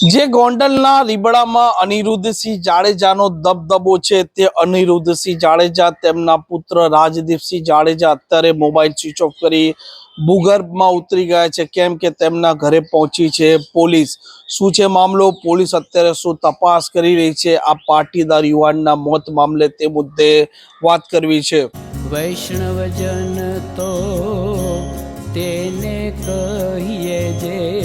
જે ગોંડલના રીબડામાં અનિરુદ્ધસિંહ જાડેજાનો દબદબો છે તે અનિરુદ્ધસિંહ જાડેજા, તેમના પુત્ર રાજદીપસિંહ જાડેજા અત્યારે મોબાઈલ સ્વિચ ઓફ કરી ભૂગર્ભમાં ઉતરી ગયા છે. કેમ કે તેમના ઘરે પહોંચી છે પોલીસ. શું છે મામલો? પોલીસ અત્યારે શું તપાસ કરી રહી છે? આ પાટીદાર યુવાનના મોત મામલે તે મુદ્દે વાત કરવી છે. વૈષ્ણવજન તો તેને કહીએ જે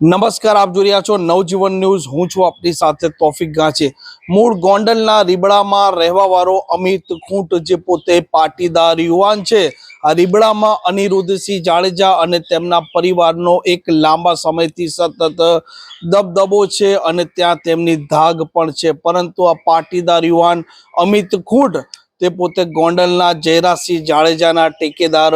નમસ્કાર, આપ જોઈ રહ્યા છો નવજીવન ન્યૂઝ. હું છું આપની સાથે તોફિક ગાંચે. મૂળ ગોંડલના રીબડામાં રહેવાવાળો અમિત ખૂંટ જે પોતે પાટીદાર યુવાન છે, આ રીબડામાં અનિરુદ્ધસિંહ જાડેજા અને તેમના પરિવારનો એક લાંબા સમયથી સતત દબદબો છે અને ત્યાં તેમની ધાગ પણ છે. પરંતુ આ પાટીદાર યુવાન અમિત ખૂંટ તે પોતે ગોંડલના જયરાસિંહ જાડેજાના ટેકેદાર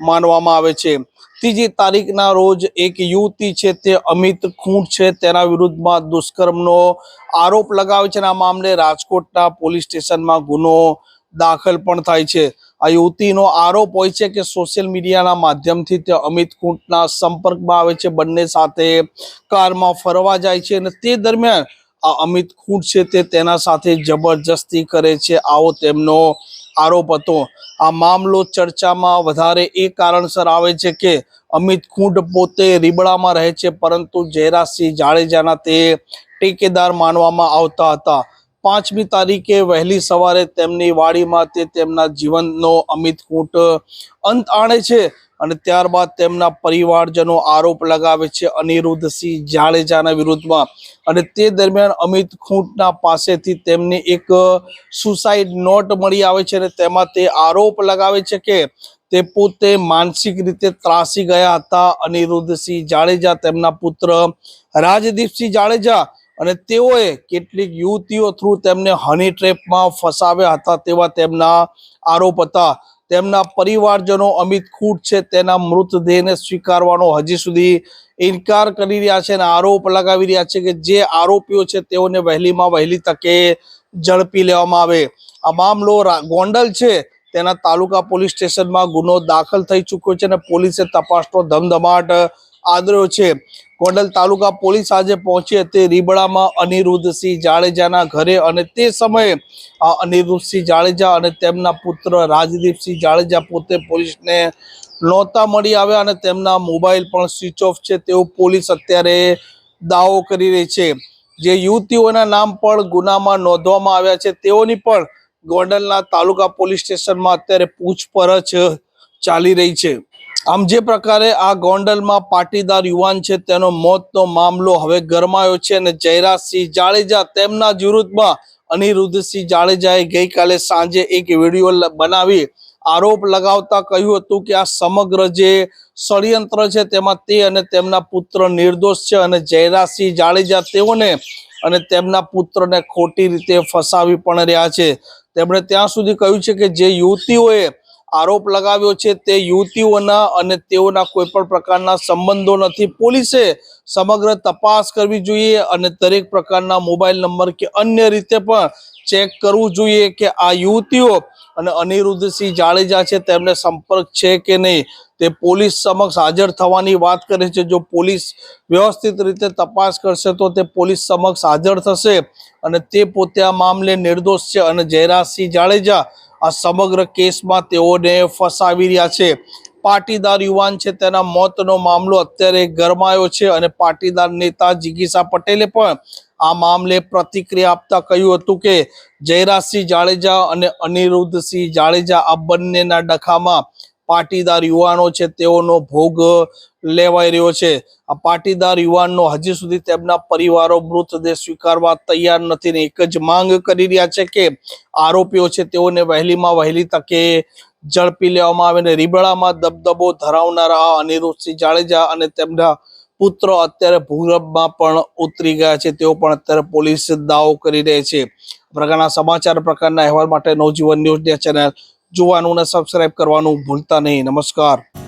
માનવામાં આવે છે. ત્રીજી તારીખના રોજ એક યુવતી છે તે અમિત ખૂંટ છે. તેના વિરુદ્ધમાં દુષ્કર્મનો આરોપ લગાવે છે અને આ મામલે રાજકોટના પોલીસ સ્ટેશનમાં ગુનો દાખલ પણ થાય છે. આ યુવતીનો આરોપ હોય છે કે સોશિયલ મીડિયાના માધ્યમથી તે અમિત ખૂંટના સંપર્કમાં આવે છે. બંને સાથે કારમાં ફરવા જાય છે અને તે દરમિયાન આ અમિત ખૂંટ છે તે તેના સાથે જબરજસ્તી કરે છે. આવો તેમનો આરોપ હતો. આ મામલો ચર્ચામાં વધારે એ કારણસર આવે છે કે અમિત ખૂંટ પોતે રીબડામાં રહે છે, પરંતુ જયરાજસિંહ જાડેજાના તે ટેકેદાર માનવામાં આવતા હતા. પાંચમી તારીખે વહેલી સવારે તેમની વાડીમાં તે તેમના જીવનનો અમિત ખૂંટ અંત આણે છે અને ત્યારબાદ તેમના પરિવારજનો આરોપ લગાવે છે અનિરુદ્ધસિંહ જાડેજાના વિરુદ્ધમાં. અને તે દરમિયાન અમિત ખૂંટના પાસેથી તેમને એક સુસાઇડ નોટ મળી આવે છે અને તેમાં તે આરોપ લગાવે છે કે તે પોતે માનસિક રીતે ત્રાસી ગયા હતા. અનિરુદ્ધસિંહ જાડેજા તેમના પુત્ર રાજદીપસિંહ જાડેજા અને તેઓએ કેટલીક યુવતીઓ થ્રુ તેમને હની ટ્રેપમાં ફસાવ્યા હતા તેવા તેમના આરોપ હતા. તેમના પરિવારજનો અમિત ખૂટ છે, તેના મૃતદેહને સ્વીકારવાનો હજી સુધી ઇનકાર કરી રહ્યા છે અને આરોપ લગાવી રહ્યા છે કે જે આરોપીઓ છે તેઓને વહેલીમાં વહેલી તકે ઝડપી લેવામાં આવે. આ મામલો ગોંડલ છે, તેના તાલુકા પોલીસ સ્ટેશનમાં ગુનો દાખલ થઈ ચૂક્યો છે અને પોલીસે તપાસનો ધમધમાટ આદર્યો છે. ગોંડલ તાલુકા પોલીસ આજે પહોંચી હતી. રીબડામાં અનિરુદ્ધસિંહ જાડેજાના ઘરે અને તે સમયે અનિરુદ્ધસિંહ જાડેજા અને તેમના પુત્ર રાજદીપસિંહ જાડેજા પોતે પોલીસને નહોતા મળી આવ્યા અને તેમના મોબાઈલ પણ સ્વિચ ઓફ છે. તેવું પોલીસ અત્યારે દાવો કરી રહી છે. જે યુવતીઓના નામ પણ ગુનામાં નોંધવામાં આવ્યા છે. તેઓની પણ ગોંડલના તાલુકા પોલીસ સ્ટેશનમાં અત્યારે પૂછપરછ ચાલી રહી છે. આમ જે પ્રકારે આ ગોંડલમાં પાટીદાર યુવાન છે, તેનો મોતનો મામલો હવે ગરમાયો છે અને જયરાજસિંહ જાડેજા તેમના વિરુદ્ધમાં અનિરુદ્ધસિંહ જાડેજાએ ગઈકાલે સાંજે એક વીડિયો બનાવી આરોપ લગાવતા કહ્યું હતું કે આ સમગ્ર જે ષડયંત્ર છે તેમાં તે અને તેમના પુત્ર નિર્દોષ છે અને જયરાજસિંહ જાડેજા તેઓને અને તેમના પુત્રને ખોટી રીતે ફસાવી પણ રહ્યા છે. તેમણે ત્યાં સુધી કહ્યું છે કે જે યુવતીઓએ આરોપ લગાવ્યો છે તે યુવતીઓના અને તેઓના કોઈ પણ પ્રકારના સંબંધો નથી. પોલીસે સમગ્ર તપાસ કરવી જોઈએ અને દરેક પ્રકારના મોબાઈલ નંબર કે અન્ય રીતે પણ ચેક કરવું જોઈએ કે આ યુવતીઓ અને અનિરુદ્ધસિંહ જાડેજા છે તેમને સંપર્ક છે કે નહીં. તે પોલીસ સમક્ષ હાજર થવાની વાત કરે છે. જો પોલીસ વ્યવસ્થિત રીતે તપાસ કરશે તો તે પોલીસ સમક્ષ હાજર થશે અને તે પોતે આ મામલે નિર્દોષ છે અને જયરાજસિંહ જાડેજા આ સમગ્ર કેસમાં તેઓને ફસાવી રહ્યા છે. પાટીદાર યુવાન છે, તેના મોતનો મામલો અત્યારે ગરમાયો છે અને પાટીદાર નેતા જિગીસા પટેલે પણ આ મામલે પ્રતિક્રિયા આપતા કહ્યું હતું કે, જયરાજસિંહ જાડેજા અને અનિરુદ્ધસિંહ જાડેજા આ બંનેના ડખામાં પાટીદાર યુવાનો છે, તેઓનો ભોગ લેવાઈ રહ્યો છે. આ પાટીદાર યુવાનનો હજી સુધી તેમના પરિવારો મૃતદેહ સ્વીકારવા તૈયાર નથી ને એક જ માંગ કરી રહ્યા છે કે આરોપીઓ છે તેઓને વહેલીમાં વહેલી તકે ઝડપી લેવામાં આવે ને રીબડામાં દબદબો ધરાવનારા અનિરુદ્ધસિંહ જાડેજા અને તેમના પુત્ર અત્યારે ભૂગર્ભમાં પણ ઉતરી ગયા છે. તેઓ પણ અત્યારે પોલીસ દાવો કરી રહી છે. પ્રકારના સમાચાર, પ્રકારના અહેવાલ માટે નવજીવન ન્યૂઝ ચેનલ જોવાનું અને સબસ્ક્રાઇબ કરવાનું ભૂલતા નહીં. નમસ્કાર.